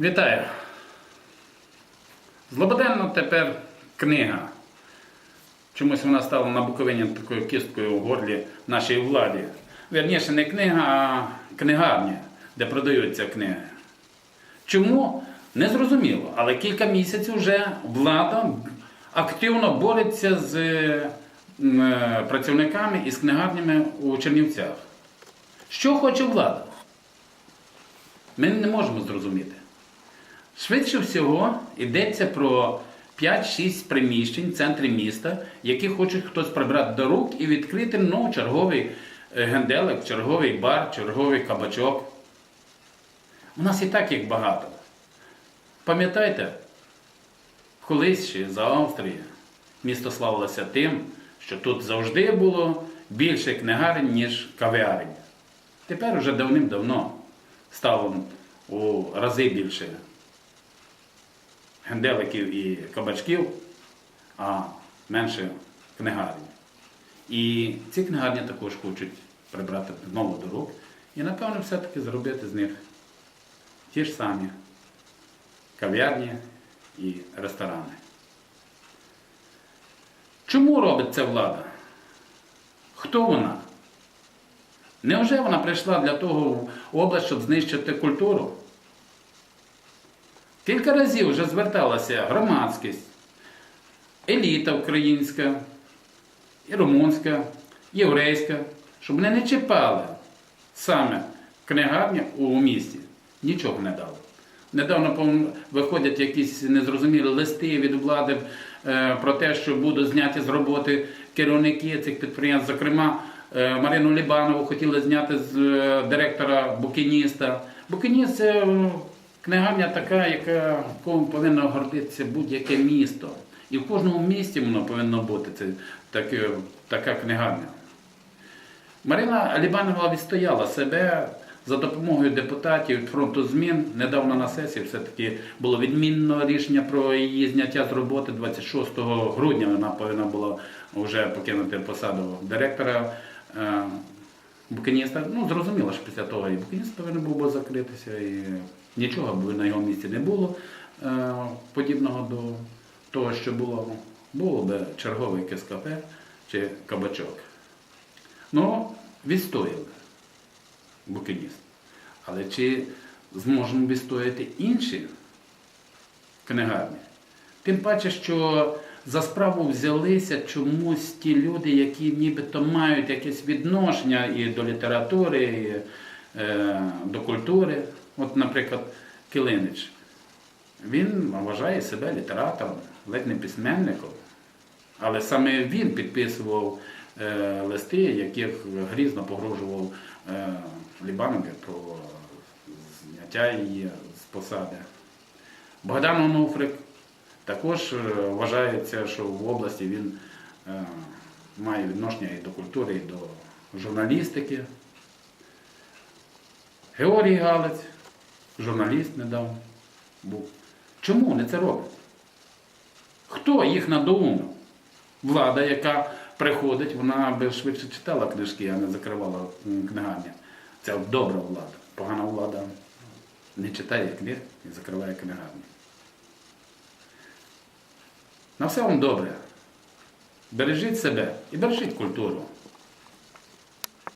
Вітаю. Злободенна тепер книга. Чомусь вона стала на Буковині такою кісткою в горлі нашій владі. Вірніше, не книга, а книгарня, де продаються книги. Чому? Не зрозуміло. Але кілька місяців вже влада активно бореться з е, працівниками і з книгарнями у Чернівцях. Що хоче влада? Ми не можемо зрозуміти. Швидше всього йдеться про 5-6 приміщень в центрі міста, які хоче хтось прибрати до рук і відкрити ну, черговий е, генделик, черговий бар, черговий кабачок. У нас і так їх багато. Пам'ятаєте, колись ще за Австрії місто славилося тим, що тут завжди було більше книгарень, ніж кав'ярень. Тепер уже давним-давно стало у рази більше генделиків і кабачків, а менше книгарень. І ці книгарні також хочуть прибрати знову до рук і, напевно, все-таки зробити з них ті ж самі кав'ярні і ресторани. Чому робить це влада? Хто вона? Невже вона прийшла для того в область, щоб знищити культуру? Кілька разів вже зверталася громадськість, еліта українська, і румунська, єврейська, щоб вони не чіпали саме книгарні у місті. Нічого не дали. Недавно виходять якісь незрозумілі листи від влади е, про те, що будуть зняті з роботи керівники цих підприємств. Зокрема, е, Марину Лібанову хотіли зняти з е, директора Букініста. Букініст це книгарня така, яка якою повинно гордитися будь-яке місто. І в кожному місті воно повинно бути це, таке, така книгарня. Марина Лібанова відстояла себе за допомогою депутатів фронту змін. Недавно на сесії все-таки було відмінно рішення про її зняття з роботи 26 грудня. Вона повинна була вже покинути посаду директора. е, Букиніста, ну зрозуміло, що після того і Букиніст повинен був закритися, і нічого б на його місці не було е, подібного до того, що було. Було б черговий кафе чи кабачок. Ну, відстояли букиніст. Але чи зможемо відстояти інші книгарні? Тим паче, що за справу взялися чомусь ті люди, які нібито мають якесь відношення і до літератури, і е, до культури. От, наприклад, Килинич. Він вважає себе літератором, ледь не письменником. Але саме він підписував е, листи, яких грізно погрожував е, Лібанові про зняття її з посади. Богдан Онуфрик також е, вважається, що в області він е, має відношення і до культури, і до журналістики. Георгій Галець, журналіст недавно був. Чому вони це роблять? Хто їх надоумив? Влада, яка приходить, вона би швидше читала книжки, а не закривала м, книгарня. Це добра влада. Погана влада не читає книг і закриває книгарні. На все вам добре. Бережіть себе і бережіть культуру.